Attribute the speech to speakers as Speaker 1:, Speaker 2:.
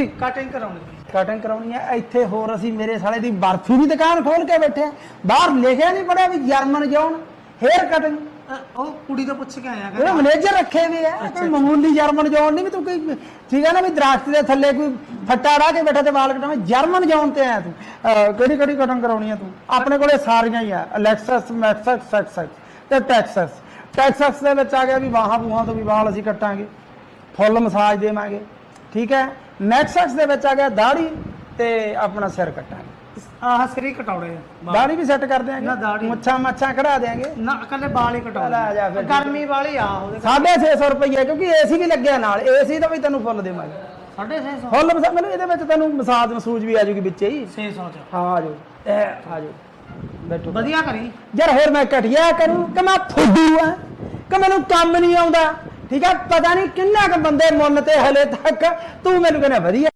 Speaker 1: ਤੁਸੀਂ
Speaker 2: ਕਟਿੰਗ ਕਰਾਉਣੀ
Speaker 1: ਕਟਿੰਗ ਕਰਾਉਣੀ ਹੈ। ਇੱਥੇ ਹੋਰ ਅਸੀਂ ਮੇਰੇ ਸਾਲੇ ਦੀ ਬਰਫੀ ਦੀ ਦੁਕਾਨ ਖੋਲ ਕੇ ਬੈਠੇ ਆ ਬਾਹਰ ਲਿਖਿਆ ਨਹੀਂ ਪੜਿਆ ਵੀ ਜਰਮਨ ਜੋਨ ਹੇਅਰ ਕਟਿੰਗ
Speaker 2: ਅ, ਉਹ ਕੁੜੀ ਤੋਂ ਪੁੱਛ ਕੇ ਆਇਆ
Speaker 1: ਇਹ
Speaker 2: ਕਹਿੰਦਾ
Speaker 1: ਮੈਨੇਜਰ ਰੱਖੇ ਵੀ ਆ। ਕੋਈ ਮਾਮੂਲੀ ਜਰਮਨ ਜੋਨ ਨਹੀਂ ਵੀ ਤੂੰ ਕੋਈ ਠੀਕ ਹੈ ਨਾ ਵੀ ਦਰਖਤ ਦੇ ਥੱਲੇ ਕੋਈ ਫੱਟਾ ੜਾ ਕੇ ਬੈਠਾ ਤੇ ਵਾਲ ਕਟਾਵੇਂ ਜਰਮਨ ਜੋਨ ਤੇ ਆਇਆ ਤੂੰ। ਅਹ ਕਿਹੜੀ ਕਿਹੜੀ ਕਟਿੰਗ ਕਰਾਉਣੀ ਆ ਤੂੰ? ਆਪਣੇ ਕੋਲੇ ਸਾਰੀਆਂ ਹੀ ਆ। ਅਲੈਕਸਸ ਮੈਕਸਸ ਸੈਕਸਸ ਤੇ ਟੈਕਸਸ ਟੈਕਸਸ ਦੇ ਵਿੱਚ ਆ ਗਿਆ ਵੀ ਬਾਹਾਂ ਬੂਹਾਂ ਤੋਂ ਵੀ ਵਾਲ ਅਸੀਂ ਕੱਟਾਂਗੇ। ਫੁੱਲ ਮਸਾਜ ਦੇਵਾਂਗੇ। ਠੀਕ ਹੈ? ਮੈਕਸਸ ਦੇ ਵਿੱਚ ਆ ਗਿਆ ਦਾੜੀ ਤੇ ਆਪਣਾ ਸਿਰ ਕੱਟਾਂਗੇ
Speaker 2: ਆਹ ਸਕਰੀ ਕਟਾਉਣੇ ਆ।
Speaker 1: ਦਾੜੀ ਵੀ ਸੈੱਟ ਕਰ
Speaker 2: ਨਾ
Speaker 1: ਦਿਆਂਗੇ। ਮੁੱਛਾਂ ਮੱਛਾਂ ਕਢਾ ਦਿਆਂਗੇ?
Speaker 2: ਨਾ ਕੱਲੇ ਵਾਲ ਹੀ ਕਟਾਉਣੇ। ਗਰਮੀ ਵਾਲੀ ਆ ਉਹਦੇ
Speaker 1: 650 ਰੁਪਏ ਕਿਉਂਕਿ ਏਸੀ ਵੀ ਲੱਗਿਆ ਨਾਲ। ਏਸੀ ਦਾ ਵੀ ਤੈਨੂੰ ਫੁੱਲ ਦੇਵਾਂਗੇ।
Speaker 2: 650
Speaker 1: ਫੁੱਲ ਮਸਾ ਮੈਨੂੰ ਇਹਦੇ ਵਿੱਚ ਤੈਨੂੰ ਮਸਾਜ ਮਸੂਜ ਵੀ ਆ ਜੂਗੀ ਵਿੱਚ ਹੀ।
Speaker 2: 600 ਚ।
Speaker 1: ਹਾਂ ਆ ਜਾਓ ਇਹ ਆ ਜਾਓ ਬੈਠੋ।
Speaker 2: ਵਧੀਆ ਕਰੀ।
Speaker 1: ਯਾਰ ਹੋਰ ਮੈਂ ਘਟਿਆ ਕਰੂੰ ਕਿ ਮੈਂ ਫੁੱਦੂ ਆ? ਕਿ ਮੈਨੂੰ ਕੰਮ ਨਹੀਂ ਆਉਂਦਾ? ਠੀਕ ਹੈ? ਪਤਾ ਨਹੀਂ ਕਿੰਨਾ ਕੁ ਬੰਦੇ ਮੁੱਲ ਤੇ ਹਲੇ ਤੱਕ ਤੂੰ ਮੈਨੂੰ ਕਹਿੰਦਾ ਵਧੀਆ।